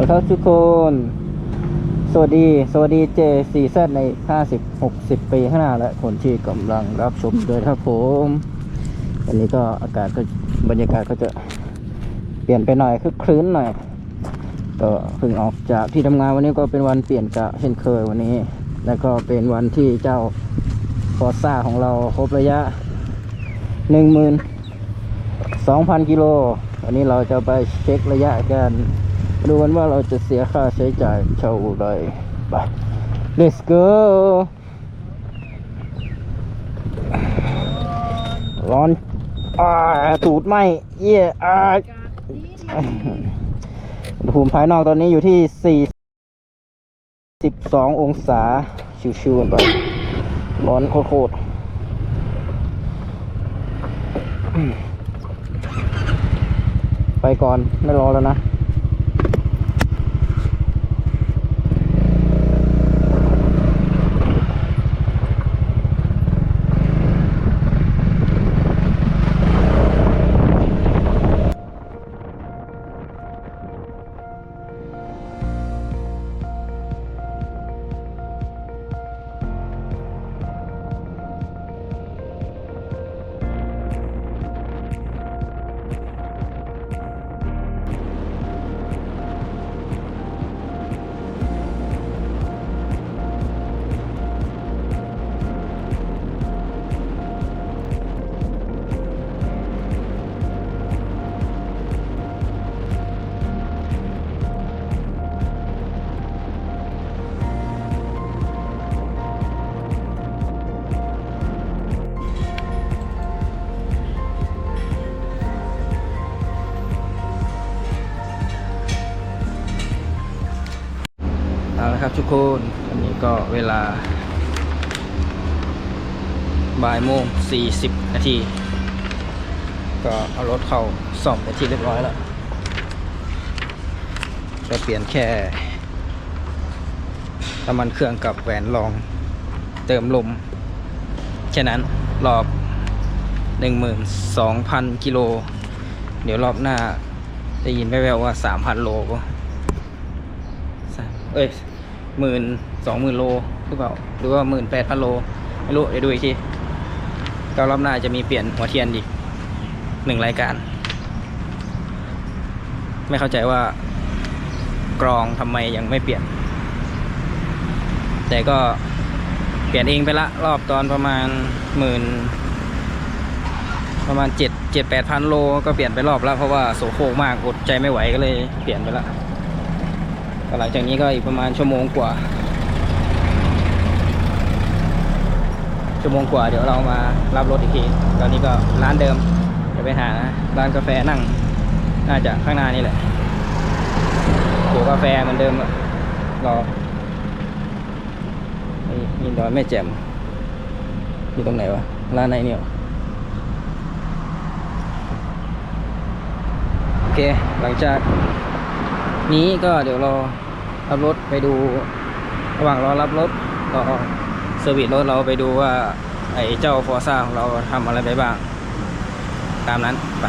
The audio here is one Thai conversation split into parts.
วัสดีครับทุกคน สวัสดี สวัสดีเจซีซใน 50 60 ปีข้างหน้าและคนที่กำลังรับชมด้วยครับผมวันนี้ก็อากาศก็บรรยากาศก็จะเปลี่ยนไปหน่อยคึกครื้นหน่อย ก็เพิ่งออกจากที่ทำงานวันนี้ก็เป็นวันเปลี่ยนกะเช่นเคยวันนี้ แล้วก็เป็นวันที่เจ้าฟอร์ซ่าของเราครบระยะ 12,000 กิโลวันนี้เราจะไปเช็คระยะกัน ดูกันว่าเราจะเสียค่าใช้จ่ายเท่าไรไป let's go ร้อนอ่าตูดไหมเยี่ยอ่าอุณหภูมิภายนอกตอนนี้อยู่ที่ 42 องศา ชิวๆกันไป ร้อนโคตรๆไปก่อน ไม่รอแล้วนะ ครันวันนี้ก็เวลาบ่ายโมงสี่สิบนาที ก็เอารถเข้าซ่อมไปที่เรียบร้อยแล้วจะเปลี่ยนแค่น้ำมันเครื่องกับแหวนรองเติมลมแค่นั้นรอบ 12,000 กิโล เดี๋ยวรอบหน้าได้ยินแว่วๆว่า 3,000 โลก็เอ้ย หมื่นสองหมื่นโลหรือเปล่าหรือว่าหมื่นแปดพันโล ไม่รู้ เดี๋ยวดูอีกทีก็รอบหน้าจะมีเปลี่ยนหัวเทียนอีกหนึ่งรายการ ไม่เข้าใจว่ากรองทำไมยังไม่เปลี่ยน แต่ก็เปลี่ยนเองไปละ รอบตอนประมาณหมื่นประมาณเจ็ดเจ็ดแปดพันโลก็เปลี่ยนไปรอบแล้วเพราะว่าโสโครกมากอดใจไม่ไหวก็เลยเปลี่ยนไปละ หลังจากนี้ก็อีกประมาณชั่วโมงกว่า ชั่วโมงกว่าเดี๋ยวเรามารับรถอีกที ตอนนี้ก็ร้านเดิมจะไปหาร้านกาแฟนั่ง น่าจะข้างหน้านี่แหละเดี๋ยวกาแฟเหมือนเดิมรอนี่ยินดอยแม่แจ่มอยู่ตรงไหนวะ ร้านไหนเนี่ยโอเค หลังจาก นี้ก็เดี๋ยวรอรับรถไปดูระหว่างรอรับรถรอเซอร์วิสรถเราไปดูว่าไอ้เจ้าฟอร์ซ่าของเราทำอะไรไปบ้าง ตามนั้นไป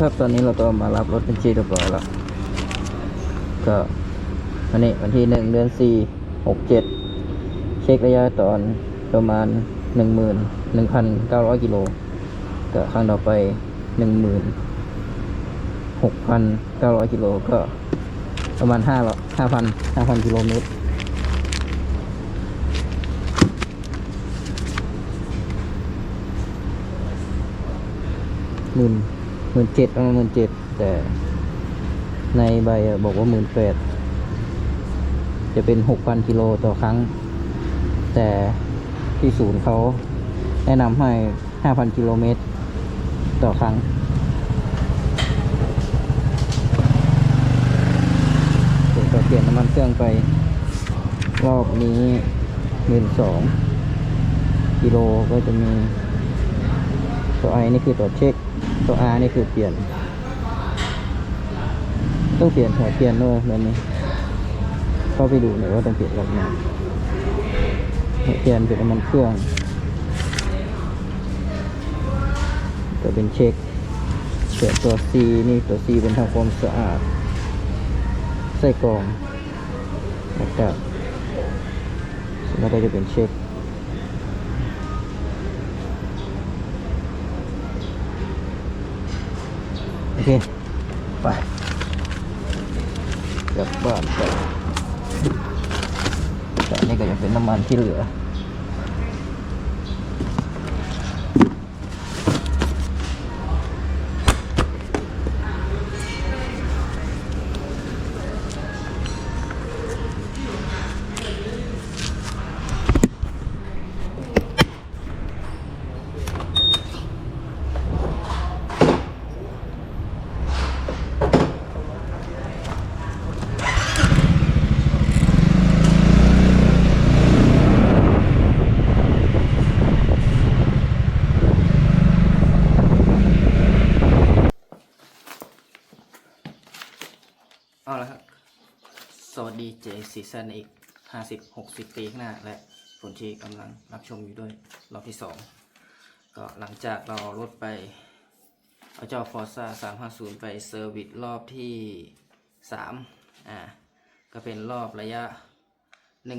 ครับตอนนี้เราก็มารับรถเป็นที่เรียบร้อยแล้ว ก็วันนี้วันที่หนึ่งเดือนสี่หกเจ็ดเช็คระยะตอนประมาณหนึ่งหมื่นหนึ่งพันเก้าร้อยกิโลก็ครั้งต่อไปหนึ่งหมื่นหกพันเก้าร้อยกิโลก็ประมาณห้าร้อยห้าพันห้าพันกิโลเมตรหมื่น หมื่นเจ็ดประมาณหมื่นเจ็ดแต่ในใบบอกว่าหมื่นแปดจะเป็นหกพันกิโลต่อครั้ง แต่ที่ศูนย์เขาแนะนำให้ห้าพันกิโลเมตรต่อครั้งผมก็เปลี่ยนน้ำมันเครื่องไป รอบนี้หมื่นสองกิโลก็จะมีตัวไอนี่คือตัวเช็ค ตัวอานี่คือเปลี่ยน ต้องเปลี่ยนหัวเปลี่ยนด้วยแบบนี้เข้าไปดูหน่อยว่าต้องเปลี่ยนแบบไหนหัวเปลี่ยนเป็นน้ำมันเครื่องตัวเป็นเช็คส่วนตัว C นี่ตัว C เป็นทำความสะอาดใส่กรองอากาศแล้วก็จะเป็นเช็ค ไปกลับบ้านไปแต่อันนี่ก็ยังเป็นน้ำมันที่เหลือ เอาละครับ สวัสดีเจ ซีซั่นอีกห้าสิบหกสิบปีข้างหน้า และคนที่กำลังรับชมอยู่ด้วยรอบที่สองก็หลังจากเราเอารถไป เอาเจ้า Forza 350 ไปเซอร์วิสรอบที่สามอ่า ก็เป็นรอบระยะ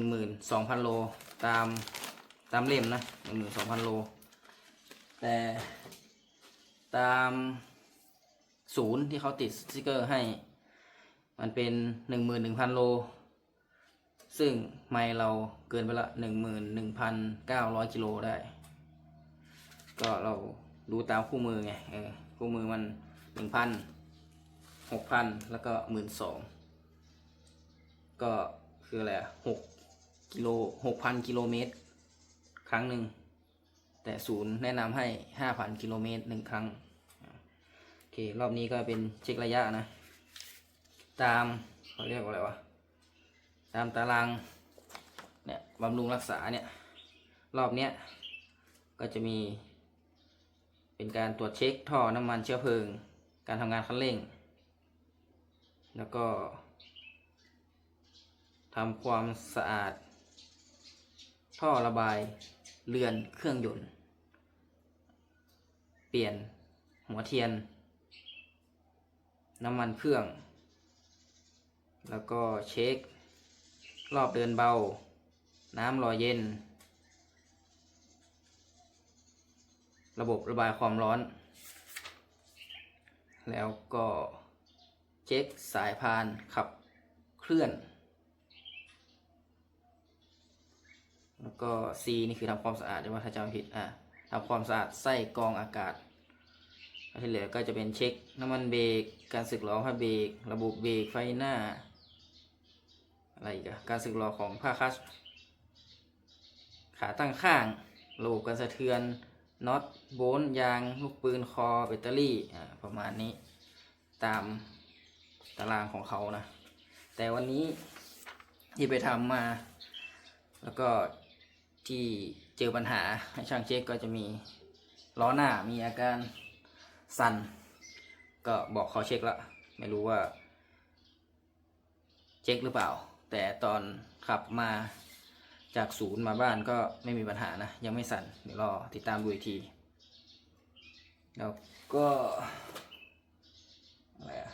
12,000 โลตามตามเล่มนะ 12,000 โล แต่ตามศูนย์ที่เขาติดสติกเกอร์ให้ มันเป็นหนึ่งหมื่นหนึ่งพันโล ซึ่งไม่เราเกินไปละหนึ่งหมื่นหนึ่งพันเก้าร้อยกิโลได้ ก็เราดูตามคู่มือไงเออคู่มือมันหนึ่งพันหกพันแล้วก็หมื่นสองก็คืออะไรอะหกกิโลหกพันกิโลเมตร ครั้งหนึ่ง แต่ศูนย์แนะนำให้ห้าพันกิโลเมตรหนึ่งครั้ง โอเค รอบนี้ก็เป็นเช็คระยะนะ ตามเขาเรียกว่าอะไรวะ ตามตารางเนี่ยบำรุงรักษาเนี่ยรอบเนี้ยก็จะมี เป็นการตรวจเช็คท่อน้ำมันเชื้อเพลิง การทำงานคันเร่ง แล้วก็ทำความสะอาด ท่อระบายเรือนเครื่องยนต์ เปลี่ยนหัวเทียน น้ำมันเครื่อง แล้วก็เช็ค รอบเดินเบา น้ำรอเย็น ระบบระบายความร้อน แล้วก็เช็คสายพานขับเคลื่อน แล้วก็ C นี่คือทำความสะอาดใช่ไหมถ้าจำผิดอะทำความสะอาดไส้กรองอากาศที่เหลือก็จะเป็นเช็คน้ำมันเบรกการสึกหรอผ้าเบรกระบบเบรกไฟหน้า อะไรอีกอะการสึกหรอของผ้าคลัชขาตั้งข้างระบบการสะเทือนน็อตโบลต์ยางลูกปืนคอแบตเตอรี่อ่าประมาณนี้ตามตารางของเขานะ แต่วันนี้ที่ไปทำมา แล้วก็ที่เจอปัญหาให้ช่างเช็คก็จะมีล้อหน้ามีอาการสั่น ก็บอกเขาเช็คแล้วไม่รู้ว่า เช็คหรือเปล่า แต่ตอนขับมาจากศูนย์มาบ้านก็ไม่มีปัญหานะ ยังไม่สั่นเดี๋ยวรอติดตามดูอีกที แล้วก็อะไรอะ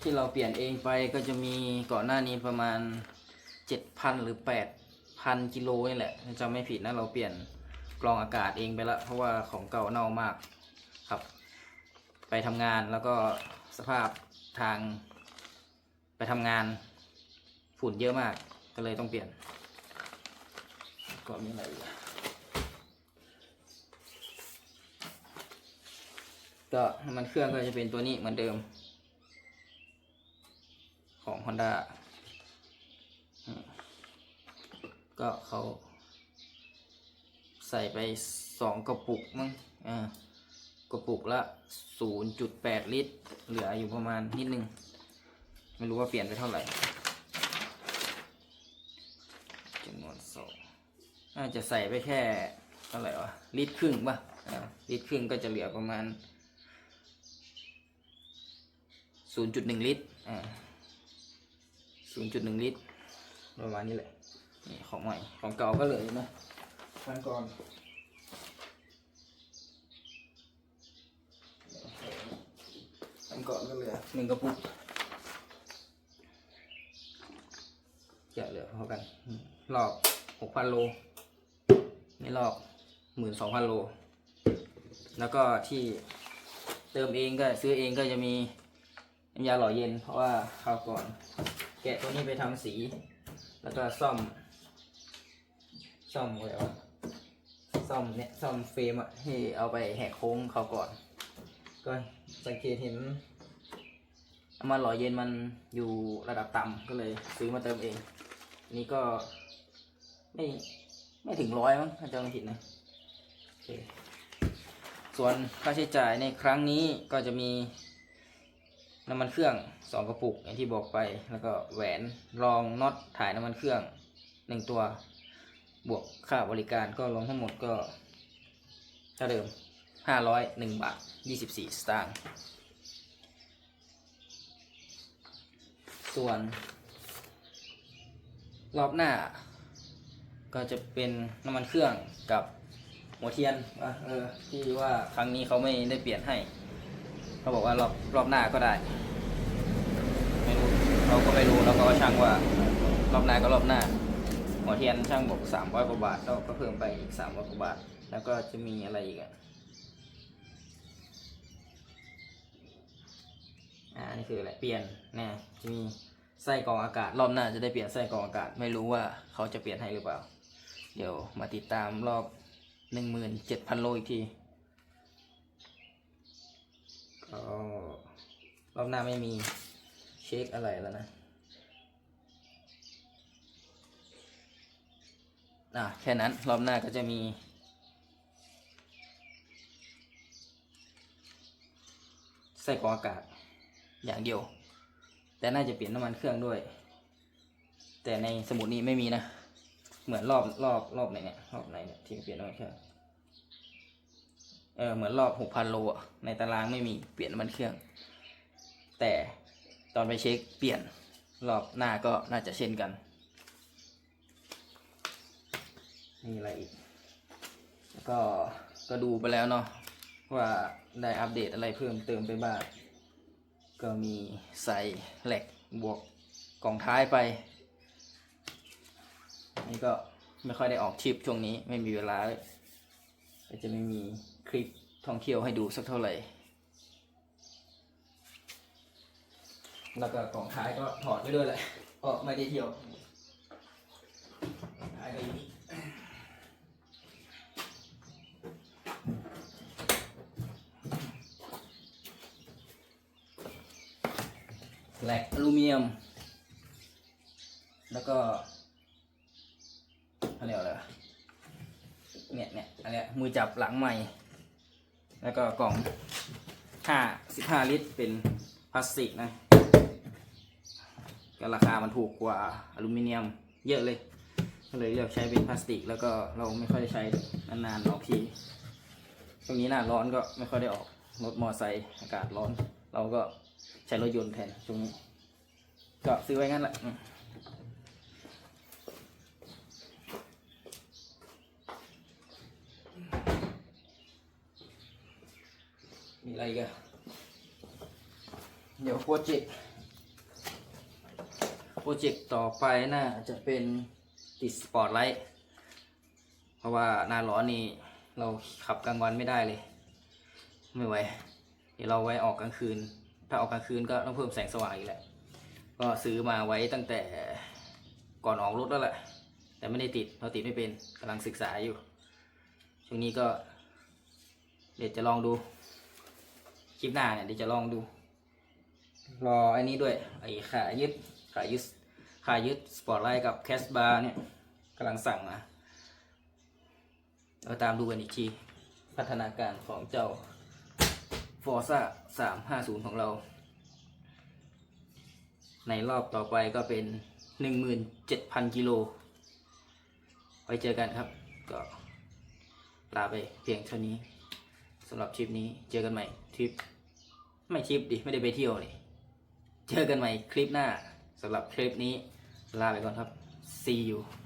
ที่เราเปลี่ยนเองไปก็จะมีก่อนหน้านี้ประมาณ 7,000 หรือ 8,000 กิโลนี่แหละจะไม่ผิดนะเราเปลี่ยนกรองอากาศเองไปละเพราะว่าของเก่าเน่ามากครับ ไปทำงานแล้วก็ สภาพทางไปทำงานฝุ่นเยอะมากก็เลยต้องเปลี่ยน ก็มีอะไรอีกก็มันเครื่องก็จะเป็นตัวนี้เหมือนเดิม ของ Honda ก็เขาใส่ไปสองกระปุกมั้งอ่า กระปุกละ 0.8 ลิตร เหลืออยู่ประมาณนิดนึง ไม่รู้ว่าเปลี่ยนไปเท่าไหร่จำนวนสองน่าจะใส่ไปแค่เท่าไหร่วะลิตรครึ่งป่ะลิตรครึ่งก็จะเหลือประมาณ 0.1 ลิตรอ่า0.1 ลิตรประมาณนี้แหละนี่ของใหม่ของเก่าก็เหลืออยู่นะครั้งก่อน ก่อนก็เหลือหนึ่งกระปุกจะเหลือเท่ากันอืมรอบหกพันโลนี่รอบหมื่นสองพันโล แล้วก็ที่เติมเองก็ซื้อเองก็จะมีน้ำยาหล่อเย็น เพราะว่าคราวก่อน แกะตัวนี้ไปทำสี แล้วก็ซ่อม ซ่อมอะไรวะซ่อมเนี่ยซ่อมเฟรมอะที่เอาไปแหกโค้งเขาก่อน ก็สังเกตเห็น น้ำมันหล่อเย็นมันอยู่ระดับต่ำก็เลย ซื้อมาเติมเอง นี่ก็ไม่ไม่ถึงร้อยมั้งถ้าจำไม่ผิดนะส่วนค่าใช้จ่ายในครั้งนี้ก็จะมีน้ำมันเครื่องสองกระปุกอย่างที่บอกไป แล้วก็แหวนรองน็อตถ่ายน้ำมันเครื่องหนึ่งตัว บวกค่าบริการก็รวมทั้งหมดก็เท่าเดิมห้าร้อยหนึ่งบาทยี่สิบสี่สตางค์ ส่วน รอบหน้า ก็จะเป็นน้ำมันเครื่องกับหัวเทียนว่าเออที่ว่าครั้งนี้เขาไม่ได้เปลี่ยนให้ เขาบอกว่ารอบรอบหน้าก็ได้ ไม่รู้เราก็ไม่รู้เราก็ช่างว่ารอบหน้าก็รอบหน้า หัวเทียนช่างบอกสามร้อยกว่าบาทเราก็เพิ่มไปอีกสามร้อยกว่าบาท แล้วก็จะมีอะไรอีกอะ อ่านี่คืออะไรเปลี่ยนนะจะมีไส้กรองอากาศ รอบหน้าจะได้เปลี่ยนไส้กรองอากาศ ไม่รู้ว่าเขาจะเปลี่ยนให้หรือเปล่า เดี๋ยวมาติดตามรอบหนึ่งหมื่นเจ็ดพันโลอีกทีก็รอบหน้าไม่มีเช็คอะไรแล้วนะอะแค่นั้นรอบหน้าก็จะมี ใส่กรองอากาศ อย่างเดียว แต่น่าจะเปลี่ยนน้ำมันเครื่องด้วย แต่ในสมุดนี้ไม่มีนะ เหมือนรอบรอบรอบไหนเนี่ยรอบไหนเนี่ยที่เปลี่ยนน้ำมันเครื่องเออเหมือนรอบหกพันโลอะในตารางไม่มีเปลี่ยนน้ำมันเครื่อง แต่ตอนไปเช็คเปลี่ยนรอบหน้าก็น่าจะเช่นกันมีอะไรอีก ก็ก็ดูไปแล้วเนาะว่าได้อัปเดตอะไรเพิ่มเติมไปบ้าง ก็มีใส่แหล็กบวกกล่องท้ายไป นี่ก็ไม่ค่อยได้ออกทริปช่วงนี้ไม่มีเวลาเลยก็จะไม่มีคลิปท่องเที่ยวให้ดูสักเท่าไหร่ แล้วก็กล่องท้ายก็ถอดไปด้วยแหละเพราะไม่ได้เที่ยวท้ายก็อยู่ แหลกอลูมิเนียม แล้วก็อะไรยกอะไรวะเนี่ยเนี่ยอันเนี้ยมือจับหลังใหม่ แล้วก็กล่องห้าสิบห้าลิตรเป็นพลาสติกนะก็ราคามันถูกกว่าอลูมิเนียมเยอะเลย ก็เลยเลือกใช้เป็นพลาสติก แล้วก็เราไม่ค่อยได้ใช้นานๆออกทีช่วงนี้หน้าร้อนก็ไม่ค่อยได้ออกรถมอไซค์อากาศร้อน เราก็ ใช้รถยนต์แทนช่วงนี้ ก็ซื้อไว้งั้นแหละมีอะไรกันเดี๋ยวโปรเจกต์โปรเจกต์ต่อไปน่าจะเป็นติดสปอร์ตไลท์เพราะว่าหน้าร้อนนี่เราขับกลางวันไม่ได้เลย ไม่ไหว เดี๋ยวเราไว้ออกกลางคืน ถ้าออกกลางคืนก็ต้องเพิ่มแสงสว่างอีกแหละ ก็ซื้อมาไว้ตั้งแต่ก่อนออกรถแล้วแหละ แต่ไม่ได้ติดเราติดไม่เป็นกำลังศึกษาอยู่ ช่วงนี้ก็ เดี๋ยวจะลองดู คลิปหน้าเนี่ยเดี๋ยวจะลองดู รออ้นี้ด้วย ไอ้ขายึดขายึดขายึดสปอร์ตไลท์กับแคสบาร์เนี่ยกำลังสั่งมาเราตามดูกันอีกที พัฒนาการของเจ้า Forza 350ของเรา ในรอบต่อไปก็เป็น17,000กิโล ไว้เจอกันครับ ก็ลาไปเพียงเท่านี้สำหรับทริปนี้เจอกันใหม่ทริป ไม่ทริปดิ ไม่ได้ไปเที่ยวนี่เจอกันใหม่คลิปหน้าสำหรับคลิปนี้ลาไปก่อนครับ see you